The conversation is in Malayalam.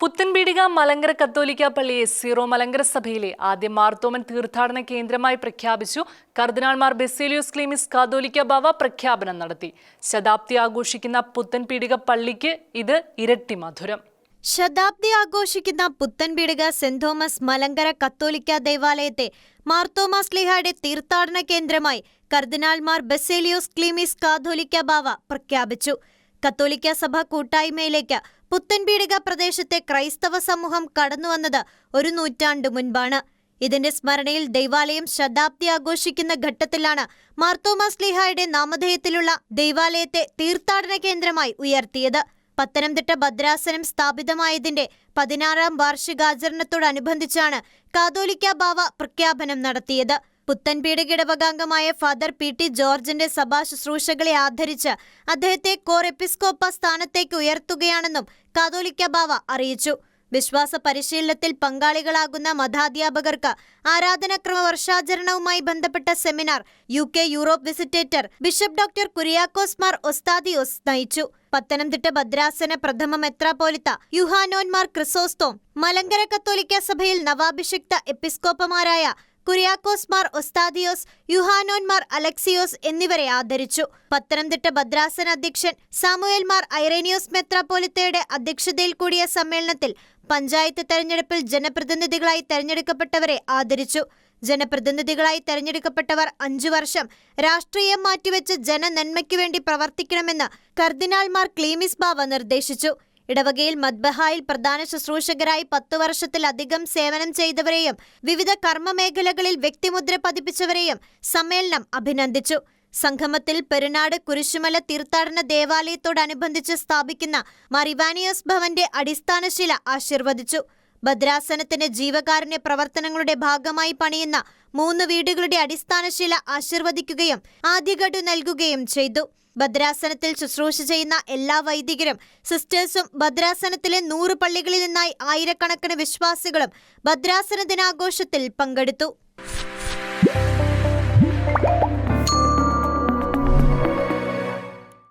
പുത്തൻപീടിക മലങ്കര കത്തോലിക്ക പള്ളിയെ സീറോ മലങ്കര സഭയിലെ ആദ്യ മാർത്തോമൻ തീർത്ഥാടന കേന്ദ്രമായി പ്രഖ്യാപിച്ചു. കർദിനാൾമാർ ബെസേലിയോസ് ക്ലീമിസ് കാതോലിക്ക ബാവ പ്രഖ്യാപനം നടത്തി. ശതാബ്ദി ആഘോഷിക്കുന്ന പുത്തൻപീടിക പള്ളിക്ക് ഇത് ഇരട്ടി മധുരം. ശതാബ്ദി ആഘോഷിക്കുന്ന പുത്തൻപീടിക സെന്റ് തോമസ് മലങ്കര കത്തോലിക്ക ദേവാലയത്തെ മാർത്തോമാ സ്ലിഹയുടെ തീർത്ഥാടന കേന്ദ്രമായി കർദിനാൾമാർ ബസേലിയോസ് ക്ലീമിസ് കാതോലിക്ക ബാവ പ്രഖ്യാപിച്ചു. കത്തോലിക്ക സഭ കൂട്ടായ്മയിലേക്ക് പുത്തൻപീടിക പ്രദേശത്തെ ക്രൈസ്തവ സമൂഹം കടന്നുവന്നത് ഒരു നൂറ്റാണ്ടു മുൻപാണ്. ഇതിന്റെ സ്മരണയിൽ ദൈവാലയം ശതാബ്ദി ആഘോഷിക്കുന്ന ഘട്ടത്തിലാണ് മാർത്തോമാസ് ലിഹായുടെ നാമധേയത്തിലുള്ള ദൈവാലയത്തെ തീർത്ഥാടന കേന്ദ്രമായി ഉയർത്തിയത്. പത്തനംതിട്ട ഭദ്രാസനം സ്ഥാപിതമായതിന്റെ പതിനാറാം വാർഷികാചരണത്തോടനുബന്ധിച്ചാണ് കാതോലിക്ക ബാവ പ്രഖ്യാപനം നടത്തിയത്. പുത്തൻപീടിക ഇടവകാംഗമായ ഫാദർ പി ടി ജോർജിന്റെ സഭാ ശുശ്രൂഷകളെ ആദരിച്ച് അദ്ദേഹത്തെ കോർ എപ്പിസ്കോപ്പ സ്ഥാനത്തേക്ക് ഉയർത്തുകയാണെന്നും കാതോലിക്ക ബാവ അറിയിച്ചു. വിശ്വാസ പരിശീലനത്തിൽ പങ്കാളികളാകുന്ന മതാധ്യാപകർക്ക് ആരാധനാക്രമ വർഷാചരണവുമായി ബന്ധപ്പെട്ട seminar U K Europe visitator bishop doctor Kuriakose Mar Osthathios നയിച്ചു. പത്തനംതിട്ട ഭദ്രാസന പ്രഥമ മെത്രാപോലിത്ത യുഹാനോൻമാർ ക്രിസോസ്തോം മലങ്കര കത്തോലിക്ക സഭയിൽ നവാഭിഷിക്ത എപ്പിസ്കോപ്പമാരായ കുര്യാക്കോസ് മാർ ഒസ്താദിയോസ് യുഹാനോൻമാർ അലക്സിയോസ് എന്നിവരെ ആദരിച്ചു. പത്തനംതിട്ട ഭദ്രാസന അധ്യക്ഷൻ സാമുവേൽ മാർ ഐറേനിയോസ് മെത്രാപ്പോലിത്തയുടെ അധ്യക്ഷതയിൽ കൂടിയ സമ്മേളനത്തിൽ പഞ്ചായത്ത് തെരഞ്ഞെടുപ്പിൽ ജനപ്രതിനിധികളായി തെരഞ്ഞെടുക്കപ്പെട്ടവരെ ആദരിച്ചു. ജനപ്രതിനിധികളായി തെരഞ്ഞെടുക്കപ്പെട്ടവർ അഞ്ചു വർഷം രാഷ്ട്രീയം മാറ്റിവെച്ച് ജനനന്മയ്ക്കു വേണ്ടി പ്രവർത്തിക്കണമെന്ന് കർദിനാൾമാർ ക്ലീമിസ് ബാവ നിർദ്ദേശിച്ചു. ഇടവകയിൽ മദ്ബഹായിൽ പ്രധാന ശുശ്രൂഷകരായി പത്തു വർഷത്തിലധികം സേവനം ചെയ്തവരെയും വിവിധ കർമ്മമേഖലകളിൽ വ്യക്തിമുദ്ര പതിപ്പിച്ചവരെയും സമ്മേളനം അഭിനന്ദിച്ചു. സംഗമത്തിൽ പെരുനാട് കുരിശുമല തീർത്ഥാടന ദേവാലയത്തോടനുബന്ധിച്ച് സ്ഥാപിക്കുന്ന മറിവാനിയോസ് ഭവന്റെ അടിസ്ഥാനശില ആശീർവദിച്ചു. ഭദ്രാസനത്തിന്റെ ജീവകാരുണ്യ പ്രവർത്തനങ്ങളുടെ ഭാഗമായി പണിയുന്ന മൂന്ന് വീടുകളുടെ അടിസ്ഥാനശില ആശീർവദിക്കുകയും ആദ്യഘട്ടു നൽകുകയും ചെയ്തു. ഭദ്രാസനത്തിൽ ശുശ്രൂഷ ചെയ്യുന്ന എല്ലാ വൈദികരും സിസ്റ്റേഴ്സും ഭദ്രാസനത്തിലെ നൂറ് പള്ളികളിൽ നിന്നായി ആയിരക്കണക്കിന് വിശ്വാസികളും ഭദ്രാസന ദിനാഘോഷത്തിൽ പങ്കെടുത്തു.